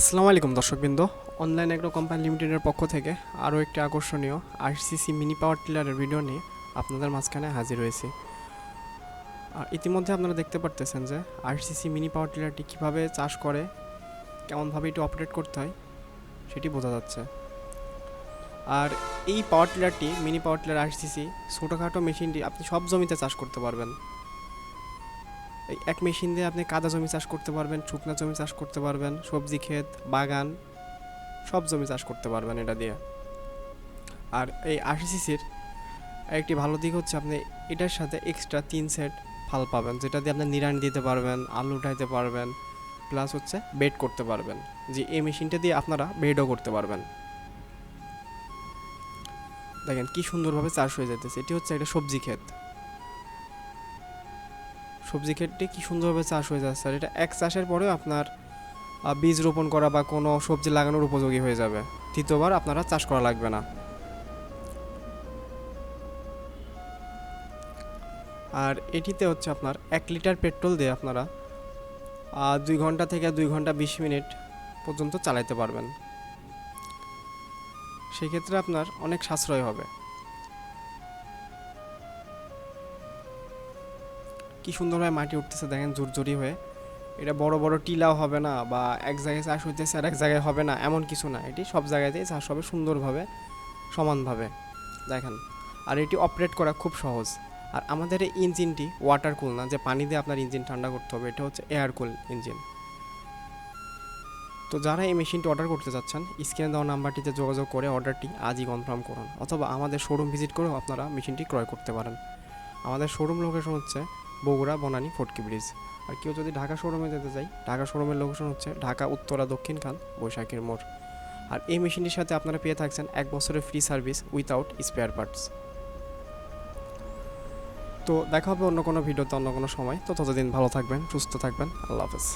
আসসালামু আলাইকুম দর্শকবৃন্দ। অনলাইন এগ্রো কোম্পানি লিমিটেডের পক্ষ থেকে আরও একটি আকর্ষণীয় আরসিসি মিনি পাওয়ার টিলারের ভিডিও নিয়ে আপনাদের মাঝখানে হাজির হয়েছি। আর ইতিমধ্যে আপনারা দেখতে পারতেছেন যে আরসিসি মিনি পাওয়ার টিলারটি কীভাবে চাষ করে, কেমনভাবে এটি অপারেট করতে হয়, সেটি বোঝা যাচ্ছে। আর এই পাওয়ার টিলারটি মিনি পাওয়ার টিলার আরসিসি ছোটোখাটো মেশিনটি আপনি সব জমিতে চাষ করতে পারবেন। এক মেশিন দিয়ে আপনি কাদা জমি চাষ করতে পারবেন, শুকনা জমি চাষ করতে পারবেন, সবজি ক্ষেত, বাগান, সব জমি চাষ করতে পারবেন এটা দিয়ে। আর এই আরসিসির একটি ভালো দিক হচ্ছে আপনি এটার সাথে এক্সট্রা তিন সেট ফাল পাবেন, যেটা দিয়ে আপনি নিরান দিতে পারবেন, আলু উঠাইতে পারবেন প্লাস হচ্ছে বেড করতে পারবেন। যে এই মেশিনটা দিয়ে আপনারা বেডও করতে পারবেন। দেখেন কি সুন্দরভাবে চাষ হয়ে যেতেছে এটি হচ্ছে একটা সবজি ক্ষেত। সবজি ক্ষেতটি কি সুন্দরভাবে চাষ হয়ে যাচ্ছে? আর এটা এক চাষের পরেও আপনার বীজ রোপণ করা বা কোনো সবজি লাগানোর উপযোগী হয়ে যাবে। তৃতীয়বার আপনারা চাষ করা লাগবে না। আর এটিতে হচ্ছে আপনার এক লিটার পেট্রোল দিয়ে আপনারা দুই ঘণ্টা থেকে দুই ঘণ্টা বিশ মিনিট পর্যন্ত চালাইতে পারবেন। সেক্ষেত্রে আপনার অনেক সাশ্রয় হবে। কি সুন্দরভাবে মাটি উঠতেছে দেখেন জোরজোরি হয়ে। এটা বড় বড় টিলাও হবে না বা এক জায়গায় চাষ হইতেছে আর এক জায়গায় হবে না, এমন কিছু না। এটি সব জায়গাতেই চাষ হবে সুন্দরভাবে, সমানভাবে। দেখেন, আর এটি অপারেট করা খুব সহজ। আর আমাদের এই ইঞ্জিনটি ওয়াটার কুল না, যে পানি দিয়ে আপনার ইঞ্জিন ঠান্ডা করতে হবে, এটা হচ্ছে এয়ার কুল ইঞ্জিন। তো যারা এই মেশিনটি অর্ডার করতে চাচ্ছেন, স্ক্রিনে দেওয়া নাম্বারটিতে যোগাযোগ করে অর্ডারটি আজই কনফার্ম করুন। অথবা আমাদের শোরুম ভিজিট করেও আপনারা মেশিনটি ক্রয় করতে পারেন। আমাদের শোরুম লোকেশন হচ্ছে বগুড়া, বনানী, ফটকি ব্রিজ। আর কেউ যদি ঢাকা শোরুমে যেতে চাই ঢাকা শোরুমের লোকেশন হচ্ছে ঢাকা, উত্তরা, দক্ষিণ খান, বৈশাখীর মোড়। আর এই মেশিনটির সাথে আপনারা পেয়ে থাকছেন এক বছরের free service without spare parts তো দেখা হবে অন্য কোনো ভিডিওতে, অন্য কোনো সময়। তো ততদিন ভালো থাকবেন, সুস্থ থাকবেন। আল্লাহ হাফেজ।